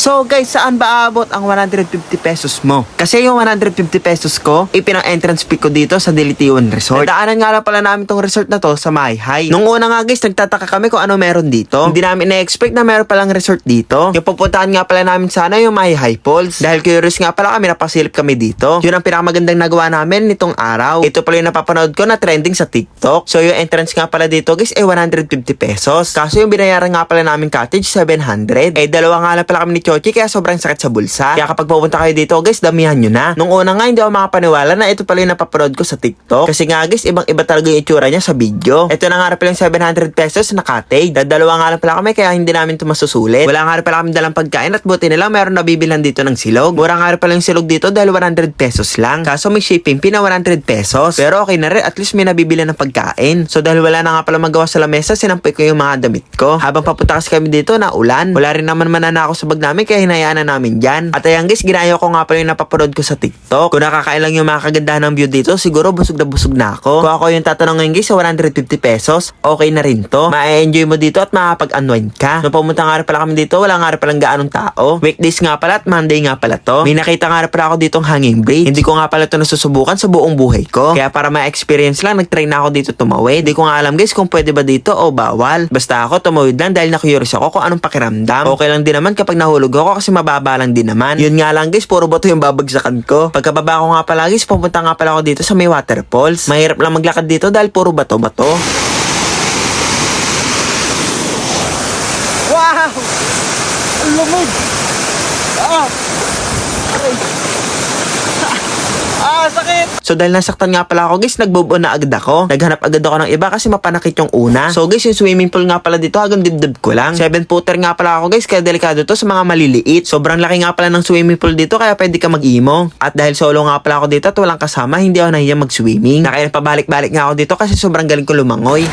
So guys, saan ba aabot ang 150 pesos mo? Kasi yung 150 pesos ko, ipinang entrance fee ko dito sa Dilitiwan Resort. Daanan nga lang pala namin tong resort na to sa Mayhay. Nung una nga guys, nagtataka kami kung ano meron dito. Hindi namin na-expect na meron palang resort dito. Yung pupuntahan nga pala namin sana yung Mayhay Falls. Dahil curious nga pala kami, napasilip kami dito. Yun ang pinakamagandang nagawa namin nitong araw. Ito pala yung napapanood ko na trending sa TikTok. So yung entrance nga pala dito guys, eh 150 pesos. Kaso yung binayaran nga pala namin cottage, 700. Eh dalawa nga lang pala kami ni Chochi kaya sobrang sakit sa bulsa. Kaya kapag pupunta kayo dito guys, damihan nyo na. Nung una nga hindi ako makapaniwala na ito pala yung napapanood ko sa TikTok. Kasi nga guys, ibang iba talaga yung itsura niya sa video. Ito na nga rin pala yung 700 pesos na cottage. Dadalawa nga lang pala kami kaya hindi namin ito masusulit. Wala nga rin pala kami dalang pagkain at buti nila meron nabibilhan dito ng silog. Mura nga rin pala yung silog dito dahil 100 pesos lang. Kaso may shipping fee na 100 pesos. Pero okay na rin, at least may nabibili ng pagkain. So dahil wala na nga pala magawa sa lamesa, sinampay ko yung mga damit ko. Habang papunta kasi kami dito na ulan. Wala rin naman mananako sa bag namin kaya hinayaan na namin dyan. At ayan guys, ginaya ko nga pala yung napapanood ko sa TikTok. Kung nakakain lang yung mga kagandahan ng view dito, siguro busog na busog na ako. Kung ako yung tatanong ngayon guys sa 150 pesos, okay na rin to. Ma-enjoy mo dito at makapag-unwind ka. Nung pumunta nga rin pala kami dito, wala nga rin palang gaanong tao. Weekdays nga pala at Monday nga pala to. May nakita nga rin pala ako ditong hanging bridge. Hindi ko nga pala to nasusubukan sa buong buhay ko. Kaya para ma-experience lang, nag-try na ako dito tumawid. Hindi ko nga alam guys kung pwede ba dito o bawal. Basta ako tumawid lang dahil na-curious ako kung anong pakiramdam. Okay lang din naman kapag nahulog ako kasi mababa lang din naman. Yun nga lang guys, puro bato yung babagsakan ko. Pagkababa ko nga pala guys, pupunta nga pala ako dito sa may waterfalls. Mahirap lang maglakad dito dahil puro bato-bato. Wow! Ang lamig! Ah! Ah, sakit! So dahil nasaktan nga pala ako guys, nagbobo na agad ako. Naghanap agad ako ng iba kasi mapanakit yung una. So guys, yung swimming pool nga pala dito hanggang dibdib ko lang. 7 footer nga pala ako guys, kaya delikado to sa mga maliliit. Sobrang laki nga pala ng swimming pool dito kaya pwede ka mag-imo. At dahil solo nga pala ako dito at walang kasama, hindi ako nahiya mag-swimming. Na kaya pabalik-balik nga ako dito kasi sobrang galing ko lumangoy.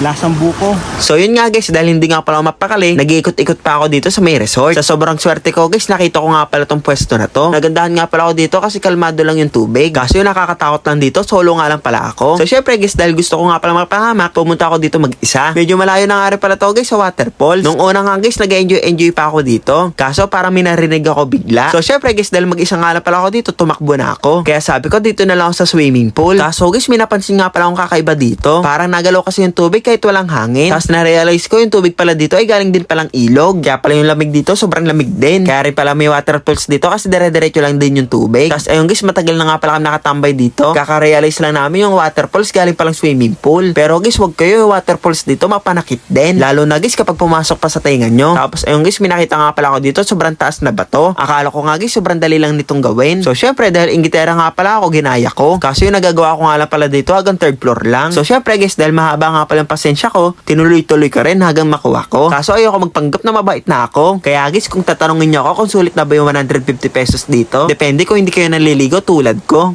Lasang buko. So yun nga guys, dahil hindi nga pala ako mapakali, nag-iikot-ikot pa ako dito sa may resort. Sa sobrang swerte ko guys, nakita ko nga pala tong pwesto na to. Nagandahan nga pala ako dito kasi kalmado lang yung tubig. Kaso yung nakakatakot lang dito, solo nga lang pala ako. So syempre guys, dahil gusto ko nga pala mapahamak, pumunta ako dito mag-isa. Medyo malayo na nga rin pala to guys sa waterfall. Nung una nga guys, nag-enjoy-enjoy pa ako dito. Kaso parang may narinig ako bigla. So syempre guys, dahil mag-isa nga lang pala ako dito, tumakbo na ako. Kaya sabi ko dito na lang ako sa swimming pool. Kaso guys, may napansin nga pala akong kakaiba dito. Parang nagalaw kasi yung tubig kahit walang hangin. Tapos na-realize ko yung tubig pala dito ay galing din palang ilog. Kaya pala yung lamig dito sobrang lamig din. Kaya rin pala may waterfalls dito kasi dire-diretso lang din yung tubig. Tapos ayun guys, matagal na nga pala kami nakatambay dito. Kaka-realize lang namin yung waterfalls galing palang swimming pool. Pero guys, wag kayo yung waterfalls dito mapanakit din. Lalo na guys kapag pumasok pa sa tainga nyo. Tapos ayun guys, may nakita nga pala ako dito sobrang taas na bato. Akala ko nga guys, sobrang dali lang nitong gawin. So syempre dahil ingitera nga pala ako, ginaya ko. Kaso yung nagagawa ko nga lang pala dito hanggang third floor lang. So syempre guys, dahil mahaba nga pala yung pasensya ko, tinuloy-tuloy ka rin hanggang makuha ko. Kaso ayoko magpanggap na mabait na ako. Kaya guys, kung tatanungin niyo ako kung sulit na ba yung 150 pesos dito, depende kung hindi kayo naliligo tulad ko.